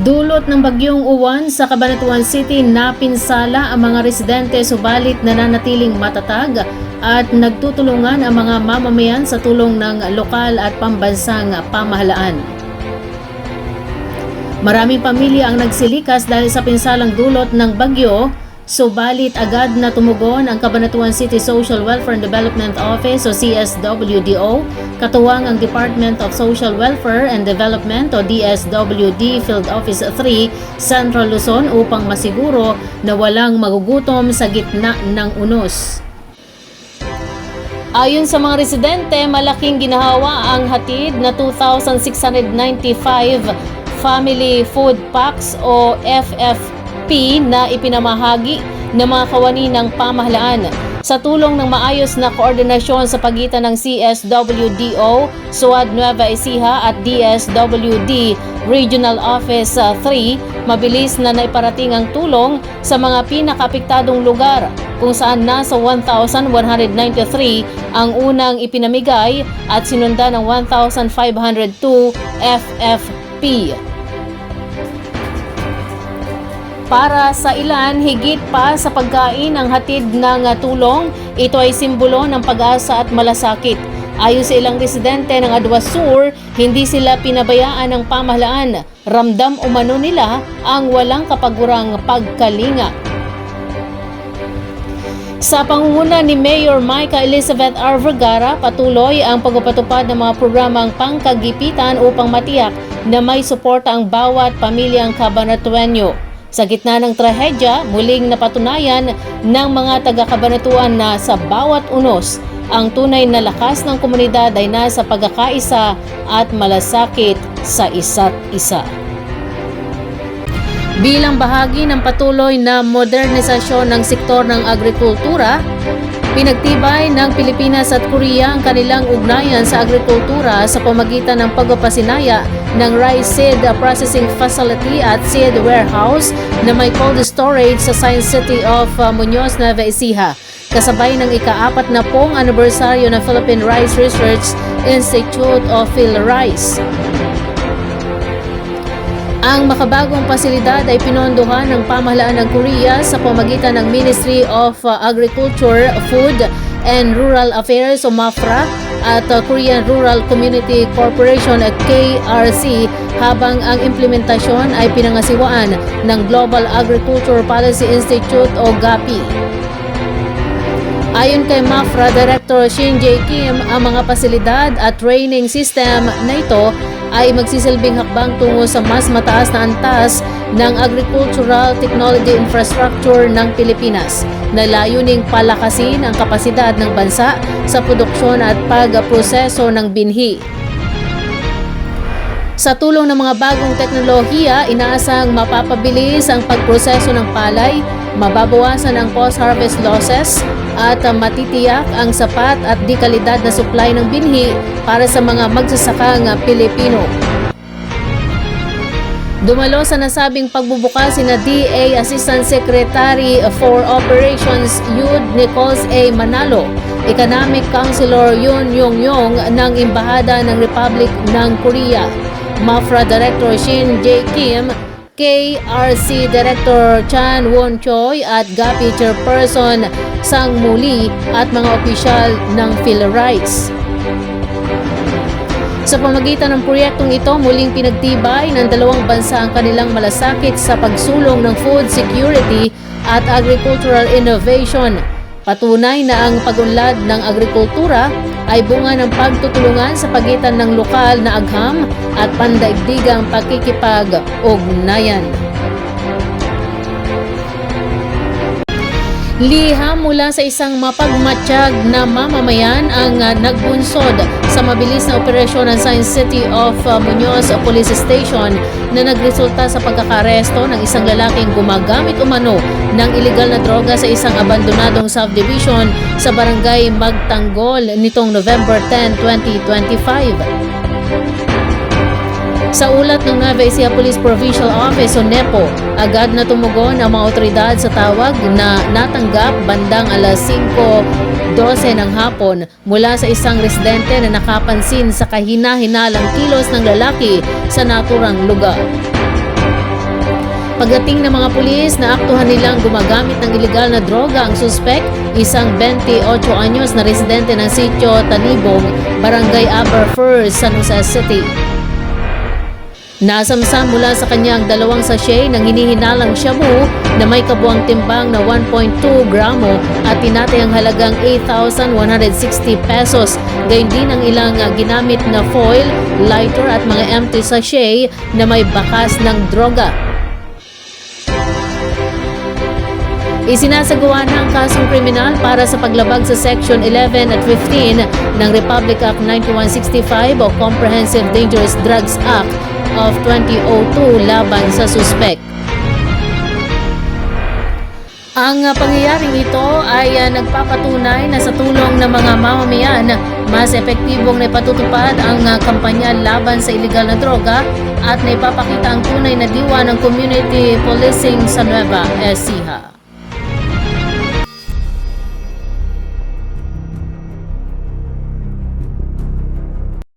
Dulot ng bagyong uwan sa Cabanatuan City, napinsala ang mga residente subalit nananatiling matatag at nagtutulungan ang mga mamamayan sa tulong ng lokal at pambansang pamahalaan. Maraming pamilya ang nagsilikas dahil sa pinsalang dulot ng bagyo, subalit agad na tumugon ang Cabanatuan City Social Welfare and Development Office o CSWDO, katuwang ang Department of Social Welfare and Development o DSWD Field Office 3, Central Luzon upang masiguro na walang magugutom sa gitna ng unos. Ayon sa mga residente, malaking ginahawa ang hatid na 2,695 Family Food Packs o FFP na ipinamahagi ng mga kawani ng pamahalaan. Sa tulong ng maayos na koordinasyon sa pagitan ng CSWDO, SUAD Nueva Ecija at DSWD Regional Office uh, 3, mabilis na naiparating ang tulong sa mga pinakaapektadong lugar kung saan nasa 1,193 ang unang ipinamigay at sinundan ng 1,502 FFP. Para sa ilan, higit pa sa pagkain ang hatid ng tulong, ito ay simbolo ng pag-asa at malasakit. Ayon sa ilang residente ng Adwa Sur, hindi sila pinabayaan ng pamahalaan. Ramdam umano nila ang walang kapagurang pagkalinga. Sa pangunguna ni Mayor Micah Elizabeth R. Vergara, patuloy ang pagpapatupad ng mga programang pangkagipitan upang matiyak na may suporta ang bawat pamilyang kabanatuenyo. Sa gitna ng trahedya, muling napatunayan ng mga taga-kabanatuan na sa bawat unos, ang tunay na lakas ng komunidad ay nasa pagkakaisa at malasakit sa isa't isa. Bilang bahagi ng patuloy na modernisasyon ng sektor ng agrikultura, pinagtibay ng Pilipinas at Korea ang kanilang ugnayan sa agrikultura sa pamagitan ng pagpapasinaya ng rice seed processing facility at seed warehouse na may cold storage sa Science City of uh, Muñoz, Nueva Ecija. Kasabay ng ika-apat na pong anibersaryo ng Philippine Rice Research Institute of PhilRice. Ang makabagong pasilidad ay pinondohan ng pamahalaan ng Korea sa pamagitan ng Ministry of uh, Agriculture, Food and Rural Affairs o MAFRA at uh, Korean Rural Community Corporation at KRC habang ang implementasyon ay pinangasiwaan ng Global Agriculture Policy Institute o GAPI. Ayon kay MAFRA Director Shin Jae Kim, ang mga pasilidad at training system na ito ay magsisilbing hakbang tungo sa mas mataas na antas ng agricultural technology infrastructure ng Pilipinas na layuning palakasin ang kapasidad ng bansa sa produksyon at pagproseso ng binhi. Sa tulong ng mga bagong teknolohiya, inaasang mapapabilis ang pagproseso ng palay, mababawasan ang post-harvest losses, at matitiyak ang sapat at di kalidad na supply ng binhi para sa mga magsasakang Pilipino. Dumalo sa nasabing pagbubukas na DA Assistant Secretary for Operations Yud Nichols A. Manalo, Economic Counselor Yun Yong Yong ng Embahada ng Republic ng Korea, MAFRA Director Shin J. Kim, KRC Director Chan Won Choi at GAPI Chairperson Sang Muli at mga opisyal ng PhilRights. Sa pamagitan ng proyektong ito, muling pinagtibay ng dalawang bansa ang kanilang malasakit sa pagsulong ng food security at agricultural innovation. Patunay na ang pagunlad ng agrikultura ay bunga ng pagtutulungan sa pagitan ng lokal na agham at pandaigdigang pakikipag-ugnayan. Liham mula sa isang mapagmatsyag na mamamayan ang uh, nagbunsod sa mabilis na operasyon ng Science City of uh, Muñoz Police Station na nagresulta sa pagkakaresto ng isang lalaking gumagamit umano ng ilegal na droga sa isang abandonadong subdivision sa barangay Magtanggol nitong November 10, 2025. Sa ulat ng Nueva Ecija Police Provincial Office o NEPO, agad na tumugon ang mga otoridad sa tawag na natanggap bandang alas 5.12 ng hapon mula sa isang residente na nakapansin sa kahina-hinalang kilos ng lalaki sa naturang lugar. Pagdating ng mga pulis, naaktuhan nilang gumagamit ng ilegal na droga ang suspect, isang 28 anyos na residente ng sitio Tanibong, Barangay Aberfur, San Jose City. Nasamsam mula sa kanyang dalawang sachet ng hinihinalang shabu na may kabuang timbang na 1.2 gramo at tinatay ang halagang 8,160 pesos. Gayun din ang ilang ah, ginamit na foil, lighter at mga empty sachet na may bakas ng droga. Isinasagawa na ang kasong kriminal para sa paglabag sa Section 11 at 15 ng Republic Act 9165 o Comprehensive Dangerous Drugs Act of 2002 laban sa suspect. Ang pangyayaring ito ay uh, nagpapatunay na sa tulong ng mga mamamayan, mas epektibong naipatutupad ang uh, kampanya laban sa iligal na droga at naipapakita ang tunay na diwa ng community policing sa Nueva Ecija.